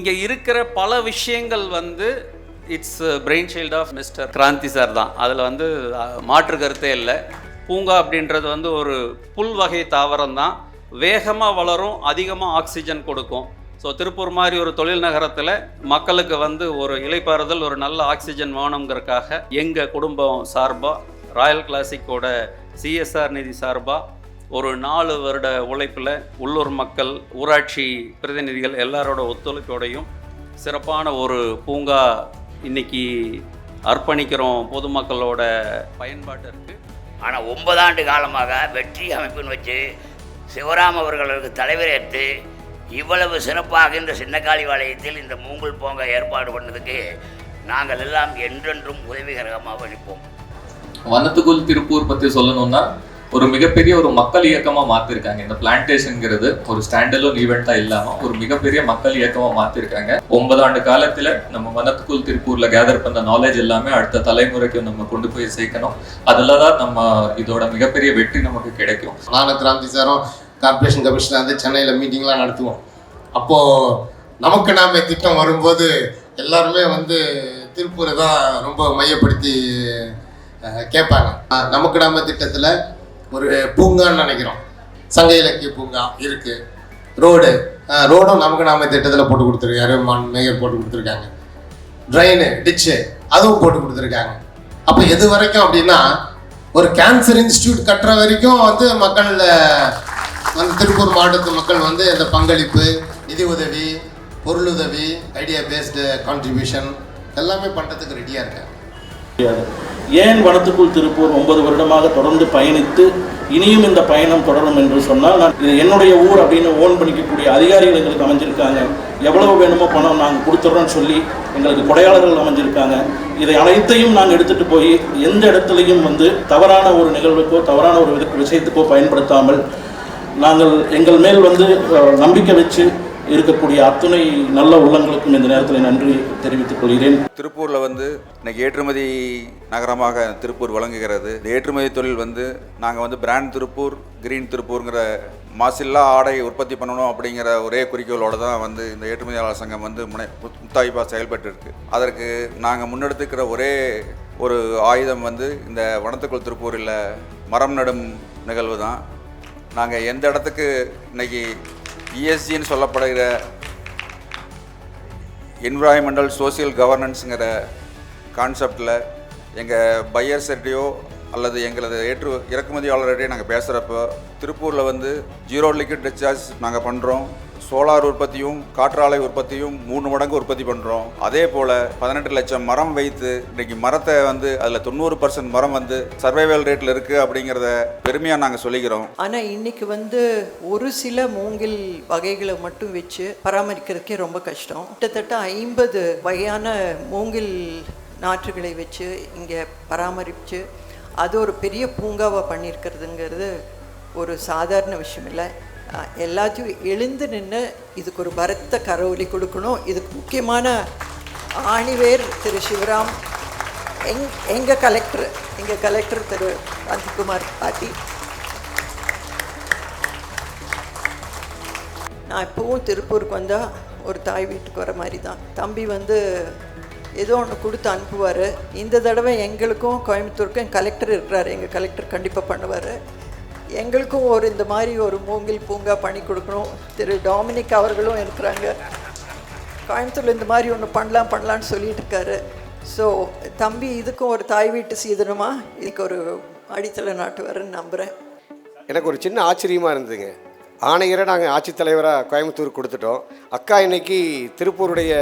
இங்கே இருக்கிற பல விஷயங்கள் வந்து it's brain child of mister Kranthi sir தான். அதில் வந்து மாற்று கருத்தே இல்லை. பூங்கா அப்படின்றது வந்து ஒரு புல் வகை தாவரம் தான். வேகமாக வளரும் அதிகமாக ஆக்சிஜன் கொடுக்கும். ஸோ திருப்பூர் மாதிரி ஒரு தொழில் நகரத்தில் மக்களுக்கு வந்து ஒரு இலைப்பாறுதல் ஒரு நல்ல ஆக்சிஜன் வேணுங்கிறக்காக எங்கள் குடும்பம் சார்பாக ராயல் கிளாசிக்கோட சிஎஸ்ஆர் நிதி சார்பாக ஒரு நாலு வருட உழைப்பில் உள்ளூர் மக்கள் ஊராட்சி பிரதிநிதிகள் எல்லாரோட ஒத்துழைப்போடையும் சிறப்பான ஒரு பூங்கா இன்னைக்கு அர்ப்பணிக்கிறோம் பொதுமக்களோட பயன்பாட்டிற்கு ஆனால் ஒன்பதாண்டு காலமாக வெற்றி அமைப்புன்னு வச்சு சிவராம் அவர்களுக்கு தலைவரேற்று இவ்வளவு சிறப்பாக இந்த சின்னக்காளி பாளையத்தில் இந்த மூங்கல் பூங்கா ஏற்பாடு பண்ணதுக்கு நாங்கள் எல்லாம் என்றென்றும் உதவிகரமாக நிற்போம். வனத்துக்குள் திருப்பூர் பத்தி சொல்லணும்னா ஒரு மிகப்பெரிய ஒரு மக்கள் இயக்கமாக மாற்றிருக்காங்க இந்த பிளான்டேஷன்ங்கிறது ஒரு ஸ்டாண்டலோன் ஈவெண்ட்டாக இல்லாமல் ஒரு மிகப்பெரிய மக்கள் இயக்கமாக மாற்றிருக்காங்க ஒன்பது ஆண்டு நம்ம வனத்துக்குள் திருப்பூரில் கேதர் பண்ண நாலேஜ் எல்லாமே அடுத்த தலைமுறைக்கு நம்ம கொண்டு போய் சேர்க்கணும். அதில் தான் நம்ம இதோட மிகப்பெரிய வெற்றி நமக்கு கிடைக்கும். நானும் கிராந்தி சாரும் கார்ப்பரேஷன் கமிஷனர் வந்து சென்னையில் மீட்டிங்லாம் நடத்துவோம். அப்போது நமக்கு நாம திட்டம் வரும்போது எல்லாருமே வந்து திருப்பூரை தான் ரொம்ப மையப்படுத்தி கேட்பாங்க. நமக்கு நாம திட்டத்தில் ஒரு பூங்கான்னு நினைக்கிறோம். சங்க இலக்கிய பூங்கா இருக்குது ரோடு ரோடும் நமக்கு நாம திட்டத்தில் போட்டு கொடுத்துருக்காரு. மான் மேயர் போட்டு கொடுத்துருக்காங்க. ட்ரெயின் டிச்சு அதுவும் போட்டு கொடுத்துருக்காங்க. அப்போ எது வரைக்கும் அப்படின்னா ஒரு கேன்சர் இன்ஸ்டியூட் கட்டுற வரைக்கும் வந்து மக்கள் வந்து திருப்பூர் மாவட்டத்து மக்கள் வந்து இந்த பங்களிப்பு நிதி உதவி பொருளுதவி ஐடியா பேஸ்டு கான்ட்ரிபியூஷன் எல்லாமே பண்ணுறதுக்கு ரெடியாக இருக்காங்க. முடியாது. ஏன் வனத்துக்குள் திருப்பூர் ஒன்பது வருடமாக தொடர்ந்து பயணித்து இனியும் இந்த பயணம் தொடரும் என்று சொன்னால் நான் இது என்னுடைய ஊர் அப்படின்னு ஓன் பண்ணிக்கக்கூடிய அதிகாரிகள் எங்களுக்கு அமைஞ்சிருக்காங்க. எவ்வளவு வேணுமோ பணம் நாங்கள் கொடுத்துட்றோன்னு சொல்லி எங்களுக்கு கொடையாளர்கள் அமைஞ்சிருக்காங்க. இதை அனைத்தையும் நாங்கள் எடுத்துகிட்டு போய் எந்த இடத்துலையும் வந்து தவறான ஒரு நிகழ்வுக்கோ தவறான ஒரு வித- விஷயத்துக்கோ பயன்படுத்தாமல் நாங்கள் எங்கள் மேல் வந்து நம்பிக்கை வச்சு இருக்கக்கூடிய அத்துணை நல்ல உள்ளங்களுக்கும் இந்த நேரத்தில் நன்றி தெரிவித்துக் கொள்கிறேன். திருப்பூரில் வந்து இன்னைக்கு ஏற்றுமதி நகரமாக திருப்பூர் விளங்குகிறது. இந்த ஏற்றுமதி தொழில் வந்து நாங்கள் வந்து பிராண்ட் திருப்பூர் கிரீன் திருப்பூருங்கிற மாசில்லா ஆடை உற்பத்தி பண்ணணும் அப்படிங்கிற ஒரே குறிக்கோளோடு தான் வந்து இந்த ஏற்றுமதியாளர் சங்கம் வந்து முனை முத்தாய்ப்பாக செயல்பட்டு இருக்கு அதற்கு நாங்கள் முன்னெடுத்துக்கிற ஒரே ஒரு ஆயுதம் வந்து இந்த வனத்துக்குள் திருப்பூரில் மரம் நடும் நிகழ்வு தான். நாங்கள் எந்த இடத்துக்கு இன்னைக்கு இஎஸ்ஜின்னு சொல்லப்படுகிற என்விரான்மெண்டல் சோசியல் கவர்னன்ஸுங்கிற கான்செப்டில் எங்கள் பையர்ஸ்கிட்டையோ அல்லது எங்களது ஏற்று இறக்குமதியாளர்கிட்டையும் நாங்கள் பேசுகிறப்போ திருப்பூரில் வந்து ஜீரோ லிக்விட் டிஸ்சார்ஜ் நாங்கள் பண்ணுறோம் சோலார் உற்பத்தியும் காற்றாலை உற்பத்தியும் மூணு மடங்கு உற்பத்தி பண்ணுறோம் அதே போல் பதினெட்டு லட்சம் மரம் வைத்து இன்றைக்கி மரத்தை வந்து அதில் தொண்ணூறு பர்சன்ட் மரம் வந்து சர்வைவல் ரேட்டில் இருக்குது அப்படிங்கிறத பெருமையாக நாங்கள் சொல்லிக்கிறோம். ஆனால் இன்னைக்கு வந்து ஒரு சில மூங்கில் வகைகளை மட்டும் வச்சு பராமரிக்கிறதுக்கே ரொம்ப கஷ்டம். கிட்டத்தட்ட ஐம்பது வகையான மூங்கில் நாற்றுகளை வச்சு இங்கே பராமரித்து அது ஒரு பெரிய பூங்காவை பண்ணியிருக்கிறதுங்கிறது ஒரு சாதாரண விஷயம் இல்லை. எல்லாத்தையும் எழுந்து நின்று இதுக்கு ஒரு பரத்த கரவொலி கொடுக்கணும். இதுக்கு முக்கியமான ஆணிவேர் திரு சிவராம் எங் எங்கள் கலெக்டர் எங்கள் கலெக்டர் திரு காந்திகுமார் பாட்டி. நான் இப்போவும் திருப்பூருக்கு வந்தால் ஒரு தாய் வீட்டுக்கு வர மாதிரி தான் தம்பி வந்து ஏதோ ஒன்று கொடுத்து அனுப்புவார். இந்த தடவை எங்களுக்கும் கோயம்புத்தூருக்கும் கலெக்டர் இருக்கிறார். எங்கள் கலெக்டர் கண்டிப்பாக பண்ணுவார். எங்களுக்கும் ஒரு இந்த மாதிரி ஒரு மூங்கில் பூங்கா பண்ணி கொடுக்கணும். திரு டாமினிக் அவர்களும் இருக்கிறாங்க. கோயம்புத்தூரில் இந்த மாதிரி ஒன்று பண்ணலாம் பண்ணலான்னு சொல்லிட்டு இருக்காரு. ஸோ தம்பி இதுக்கும் ஒரு தாய் வீட்டு சீதனமாக இதுக்கு ஒரு அடித்தலை நாட்டு வரேன்னு நம்புகிறேன் எனக்கு ஒரு சின்ன ஆச்சரியமாக இருந்ததுங்க. ஆணையரை நாங்கள் ஆட்சித்தலைவராக கோயம்புத்தூர் கொடுத்துட்டோம். அக்கா இன்னைக்கு திருப்பூருடைய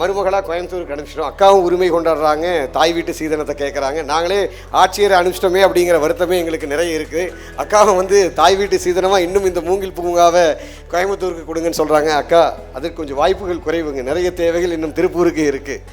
மருமகளாக கோயம்புத்தூருக்கு அனுப்பிச்சிட்டோம். அக்காவும் உரிமை கொண்டாடுறாங்க. தாய் வீட்டு சீதனத்தை கேட்குறாங்க நாங்களே ஆட்சியரை அனுப்பிச்சிட்டோமே அப்படிங்கிற வருத்தமே எங்களுக்கு நிறைய இருக்குது அக்காவும் வந்து தாய் வீட்டு சீதனமாக இன்னும் இந்த மூங்கில் பூங்காவை கோயம்புத்தூருக்கு கொடுங்கன்னு சொல்கிறாங்க அக்கா அதற்கு கொஞ்சம் வாய்ப்புகள் குறைவுங்க. நிறைய தேவைகள் இன்னும் திருப்பூருக்கு இருக்குது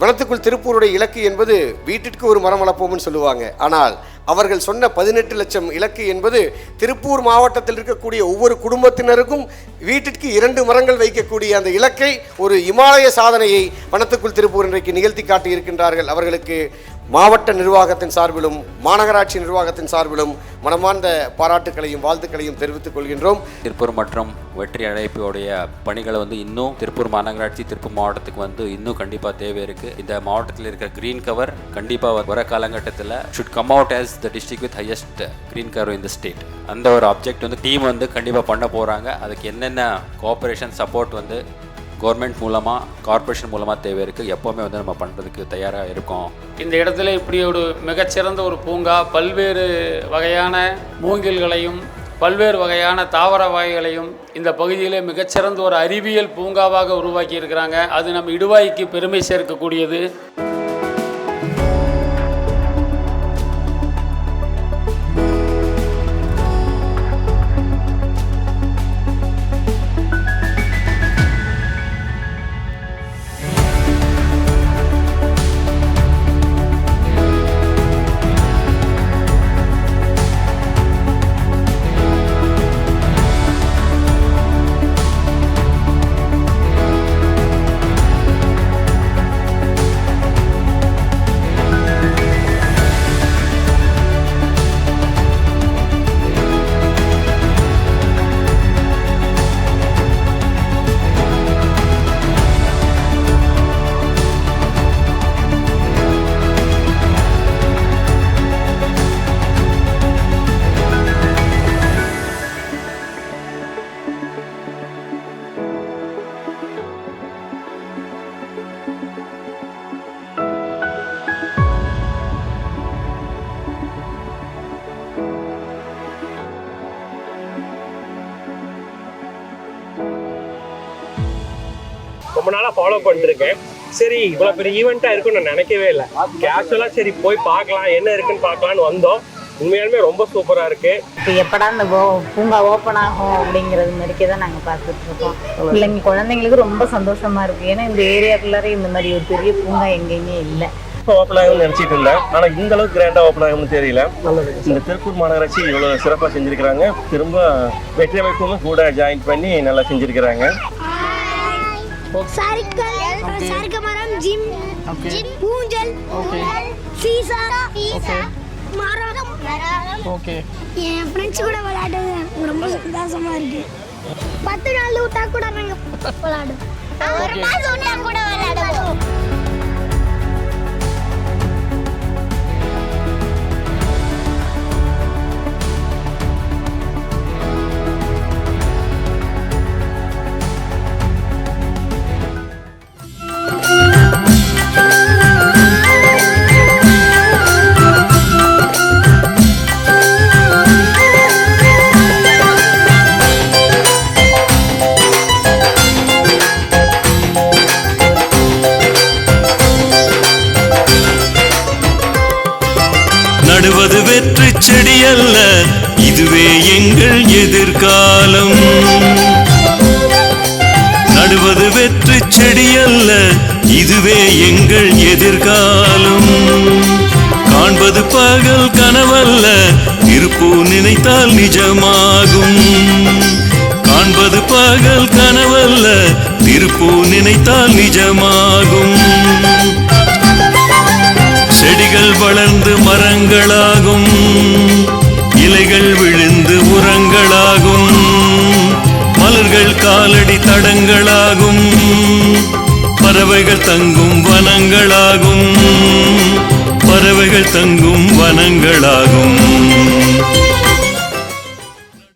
வனத்துக்குள் திருப்பூருடைய இலக்கு என்பது வீட்டிற்கு ஒரு மரம் வளர்ப்போம்னு சொல்லுவாங்க. ஆனால் அவர்கள் சொன்ன பதினெட்டு லட்சம் இலக்கு என்பது திருப்பூர் மாவட்டத்தில் இருக்கக்கூடிய ஒவ்வொரு குடும்பத்தினருக்கும் வீட்டிற்கு இரண்டு மரங்கள் வைக்கக்கூடிய அந்த இலக்கை ஒரு இமாலய சாதனையை வனத்துக்குள் திருப்பூர் இன்றைக்கு நிகழ்த்தி காட்டி இருக்கின்றார்கள் அவர்களுக்கு மாவட்ட நிர்வாகத்தின் சார்பிலும் மாநகராட்சி நிர்வாகத்தின் சார்பிலும் மனமார்ந்த பாராட்டுக்களையும் வாழ்த்துக்களையும் தெரிவித்துக் கொள்கின்றோம். திருப்பூர் மற்றும் வெற்றி அழைப்புடைய பணிகளை வந்து இன்னும் திருப்பூர் மாநகராட்சி திருப்பூர் மாவட்டத்துக்கு வந்து இன்னும் கண்டிப்பாக தேவை இருக்குது இந்த மாவட்டத்தில் இருக்கிற க்ரீன் கவர் கண்டிப்பாக வர காலகட்டத்தில் should come out as the district with highest green cover இந்த ஸ்டேட் அந்த ஒரு ஆப்ஜெக்ட் வந்து டீம் வந்து கண்டிப்பாக பண்ண போகிறாங்க அதுக்கு என்னென்ன கோஆப்ரேஷன் சப்போர்ட் வந்து கவர்மெண்ட் மூலமாக கார்ப்பரேஷன் மூலமாக தேவை இருக்குது எப்போவுமே வந்து நம்ம பண்ணுறதுக்கு தயாராக இருக்கோம். இந்த இடத்துல இப்படி ஒரு மிகச்சிறந்த ஒரு பூங்கா பல்வேறு வகையான மூங்கில்களையும் பல்வேறு வகையான தாவர வகைகளையும் இந்த பகுதியிலே மிகச்சிறந்த ஒரு அறிவியல் பூங்காவாக உருவாக்கி இருக்கிறாங்க அது நம்ம இடுவாய்க்கு பெருமை சேர்க்கக்கூடியது. நாளாக ஃபாலோ பண்ணிருக்கேன். சரி இவ்வளோ பெரிய ஈவெண்ட்டாக இருக்கும்னு நான் நினைக்கவே இல்லை. கேஷுவலாக சரி போய் பார்க்கலாம் என்ன இருக்குன்னு பார்க்கலான்னு வந்தோம். உண்மையாலுமே ரொம்ப சூப்பராக இருக்கு. இப்போ எப்படா இந்த பூங்கா ஓப்பன் ஆகும் அப்படிங்கிறது மாதிரிக்கே தான் நாங்கள் பார்த்துட்டு இருக்கோம். பிள்ளைங்க குழந்தைங்களுக்கு ரொம்ப சந்தோஷமா இருக்கு. ஏன்னா இந்த ஏரியாக்குள்ளார இந்த மாதிரி ஒரு பெரிய பூங்கா எங்கேயுமே இல்லை. இப்போ ஓப்பன் ஆகும்னு நினச்சிட்டு இருந்தேன். ஆனால் இந்த அளவுக்கு கிராண்டாக ஓப்பன் ஆகும்னு தெரியல. இந்த திருப்பூர் மாநகராட்சி இவ்வளோ சிறப்பாக செஞ்சுருக்கிறாங்க. திரும்ப வெற்றி அமைப்பும் கூட ஜாயின் பண்ணி நல்லா செஞ்சுருக்கிறாங்க. சறுக்கல் சறுக்க மரம் ஜிம் ஜிம் ஊஞ்சல் சீசா மரம் ஓகே என் ஃப்ரெண்ட்ஸ் கூட விளையாடுறது ரொம்ப சந்தோஷமா இருக்கு. பத்து நாள் விட்டா கூட நாங்க விளையாடுவோம். ஒரு மாசம் விட்டா கூட நடுவது வெற்றி செடி அல்ல இதுவே எங்கள் எதிர்காலம். காண்பது பகல் கனவல்ல. இருப்போ நினைத்தால் நிஜமாகும். காண்பது பகல் கனவல்ல. திருப்போ நினைத்தால் நிஜமாகும். செடிகள் வளர்ந்து மரங்களா காலடி தடங்களாகும். பறவைகள் தங்கும் வனங்களாகும். பறவைகள் தங்கும் வனங்களாகும்.